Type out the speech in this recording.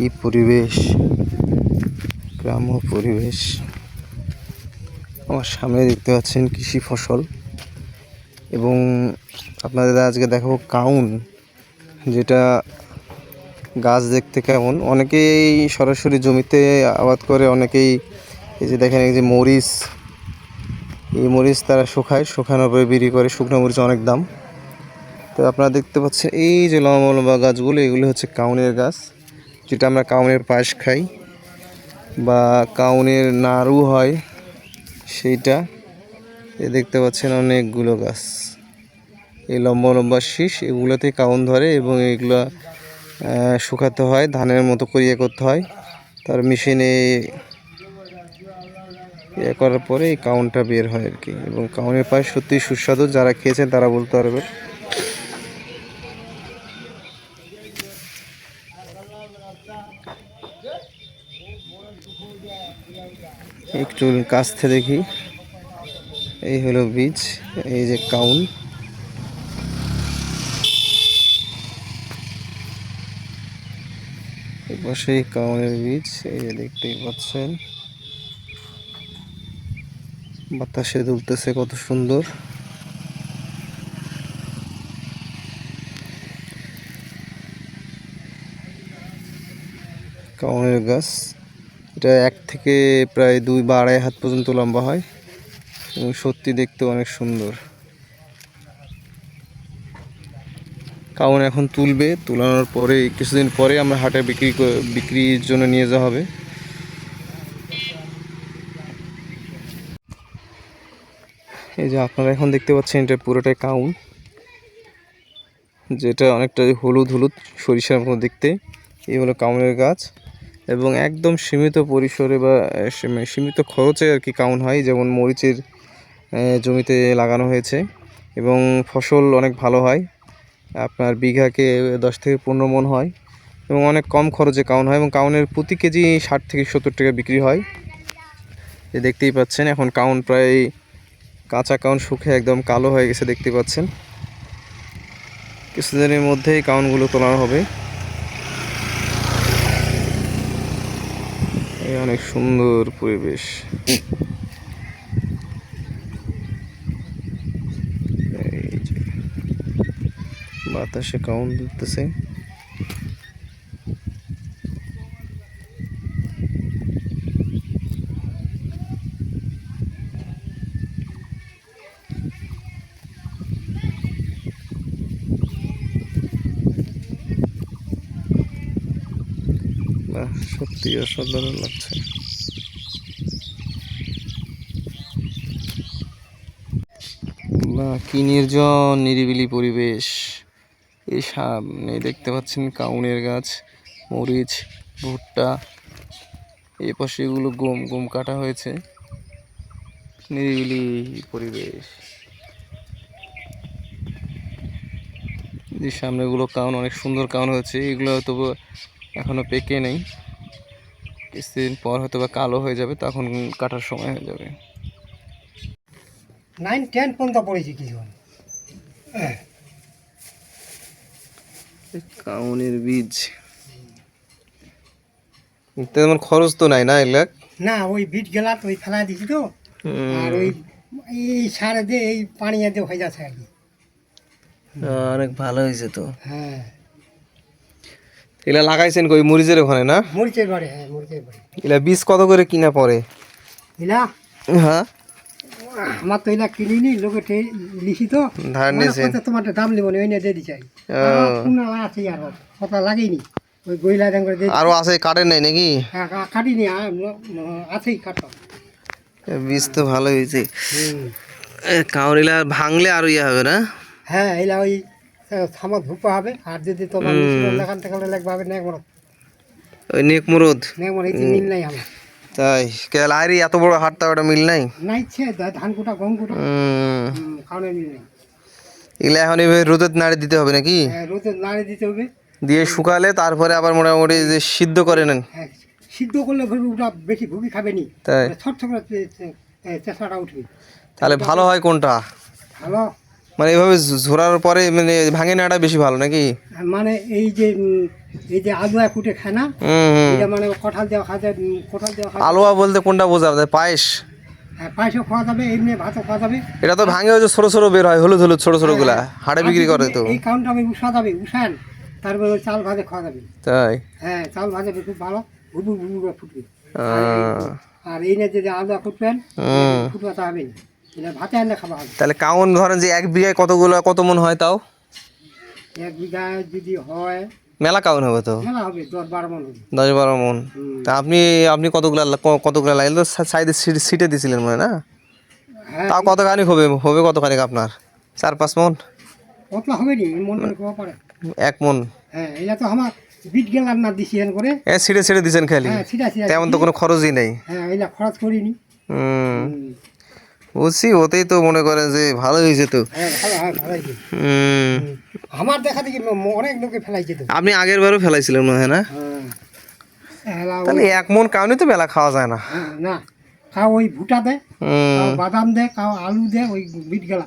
কি পরিবেশ? গ্রাম্য পরিবেশ। আমার সামনে দেখতে পাচ্ছেন কৃষি ফসল। এবং আপনাদের আজকে দেখাবো কাউন, যেটা গাছ দেখতে কেমন। অনেকেই সরাসরি জমিতে আবাদ করে, অনেকেই এই যে দেখেন, এই যে মরিচ। এই মরিচ তারা শুকায়, শুকানোর পরে বিক্রি করে, শুকনো মরিচ অনেক দাম। তো আপনারা দেখতে পাচ্ছেন, এই যে লম্বা লম্বা গাছগুলো, এগুলো হচ্ছে কাউনের গাছ। যেটা আমরা কাউনের পায়েস খাই বা কাউনের নাড়ু হয়, সেইটা। এ দেখতে পাচ্ছেন অনেকগুলো গাছ। এই লম্বা লম্বা শীষ, এগুলোতে কাউন ধরে এবং এগুলো শুকাতে হয়, ধানের মতো করিয়ে করতে হয়। তার মেশিনে ইয়ে করার পরে এই কাউনটা বের হয় আর কি। এবং কাউনের পায়েস সত্যি সুস্বাদু, যারা খেয়েছেন তারা বলতে পারবে একটু কাছ থেকে দেখি। এই হলো বীজ, এই যে কাউন। পাশেই কাউনের বীজ, এই যে দেখতেই পাচ্ছেন। বাতাসে দুলতেছে কত সুন্দর। কাউনের গাছ। এটা এক থেকে প্রায় দুই বা আড়াই হাত পর্যন্ত লম্বা হয় এবং সত্যি দেখতে অনেক সুন্দর। কাউন এখন তুলবে। তুলানোর পরে, কিছুদিন পরে আমরা হাটে বিক্রি বিক্রির জন্য নিয়ে যাওয়া হবে। এই যে আপনারা এখন দেখতে পাচ্ছেন, এটা পুরোটাই কাউন। যেটা অনেকটা হলুদ হলুদ সরিষার মতো দেখতে। এই হলো কাউনের গাছ। এবং একদম সীমিত পরিসরে বা সীমিত খরচে আর কি কাউন হয়। যেমন মরিচের জমিতে লাগানো হয়েছে এবং ফসল অনেক ভালো হয়। আপনার বিঘাকে দশ থেকে পনেরো মন হয় এবং অনেক কম খরচে কাউন হয় এবং কাউনের প্রতি কেজি ষাট থেকে সত্তর টাকা বিক্রি হয়। এ দেখতেই পাচ্ছেন, এখন কাউন প্রায় কাঁচা কাউন শুকে একদম কালো হয়ে গেছে, দেখতে পাচ্ছেন। কিছুদিনের মধ্যেই কাউনগুলো তোলানো হবে। এই অনেক সুন্দর পরিবেশ। বাতাসে কাউন্ট দিতেছে। সত্যি অসাধারণ লাগছে। বা কি নির্জন, নিরিবিলি পরিবেশ। এই সামনে দেখতে পাচ্ছেন কাউনের গাছ, মরিচ, ভুট্টা। এই পাশে এগুলো গম গম কাটা হয়েছে। নিরিবিলি পরিবেশ। সামনেগুলো কাউন, অনেক সুন্দর কাউন হয়েছে। এগুলো হয়তো এখনও পেকে নেই। কিছুদিন পর হয়তো বা কালো হয়ে যাবে তখন কাটার সময় হয়ে যাবে। নাইন টেন পর্যন্ত পড়েছি কিছু। কাউনের বীজ। তেমন খরচ তো নাই না এলাক না ওই বিট গেলা তো ওই ফেলা দিছি তো। আর ওই এই সারে দিয়ে এই পানি দিয়ে হয়ে যাচ্ছে আর কি। অনেক ভালো হয়েছে তো। হ্যাঁ। এলা লাগাইছেন কই মরিচের ওখানে না? মরিচের বাড়ি হ্যাঁ মরিচের বাড়ি এলা বীজ কত করে কিনা পড়ে? ইলা হ্যাঁ। আমার তো ইলা কিনিনি লোকে লিখি তো। ধার নিয়েছেন। তোমার দাম নিব না ওই নিয়ে দিয়ে দিচ্ছি আছে আর কথা লাগেনি। ওই গইলা দাম করে দিয়ে আরও আছে কাটেন নাই নাকি? হ্যাঁ, কাটিনি আছেই কাটো। বীজ তো ভালো হয়েছে। হুম। কাউর এলা ভাঙলে আরও ইয়ে হবে না? হ্যাঁ এলা ওই থামা ধুপা হবে। আর যদি তোমার লেখান থেকে লাগবে হবে নেক মরদ। ওই নেক মুরদ? নেক মরদ এই মিল নাই আমার। তাই কেল আইরি এত বড় হাটটা ওটা মিল নাই? নাই ছে ধান কুটা গম কুটা। হুম। মিল নাই। এগুলা এখন এভাবে রোদের নাড়ে দিতে হবে নাকি? হ্যাঁ, রোদে নাড়ে দিতে হবে। দিয়ে শুকালে তারপরে আবার মোটামুটি যে সিদ্ধ করে নেন। হ্যাঁ সিদ্ধ করলে ওটা বেশি ভুগি খাবে নি। তাই। ছট ছট চেষ্টাটা উঠবে। তাহলে ভালো হয় কোনটা? ভালো মানে এভাবে ঝোরার পরে মানে ভাঙে নেওয়াটা বেশি ভালো নাকি? মানে এই যে এই যে আলুয়া কুটে খায় না? এটা মানে কঠাল দেওয়া উম, কঠাল দেওয়া আলুয়া বলতে কোনটা বোঝা যায়? পায়েস? হ্যাঁ পায়েসও খাওয়া যাবে এমনি ভাতও খাওয়া যাবে। এটা তো ভাঙে ওই যে ছোট ছোট বের হয় হলুদ হলুদ ছোট ছোটগুলা হাড়ে বিক্রি করে তো। এই কাউন্টটা আমি উষা যাবে উষান তারপরে চাল ভাজে খাওয়া যাবে। তাই? হ্যাঁ চাল ভাজে খুব ভালো ফুটবে। আর এই না যদি আলুয়া ফুটবেন। ফুটবাতে হবে না তাহলে কাউন ধরেন যে এক বিঘায় কতগুলো কত মন হয় তাও? এক বিঘায় যদি হয় মেলা কাউন হবে তো? দশ বারো মন। তা আপনি আপনি কতগুলা কতগুলা লাগলে তো সাইডে সিটে দিছিলেন মনে না? হ্যাঁ। তাও কতখানি হবে হবে কতখানি আপনার? চার পাঁচ মন? হবে নি মন পারে। এক মন? হ্যাঁ এটা তো আমার বিট গেলার না দিছি এন করে। এ সিটে সিটে দিছেন খালি? হ্যাঁ তেমন তো কোনো খরচই নেই। হ্যাঁ এটা খরচ করিনি। হুম। বুঝছি ওতেই তো মনে করেন যে ভালো হয়েছে তো। হ্যাঁ ভালো হ্যাঁ হুম। আমার দেখা দেখি অনেক লোকে ফেলাইছে তো। আপনি আগের বারও ফেলাইছিলেন মনে হয় না? হ্যাঁ তাহলে এক মন কারণে তো মেলা খাওয়া যায় না। হ্যাঁ, না খাও ওই ভুটা দেয় বাদাম দেয় খাও আলু দেয় ওই বিট গেলা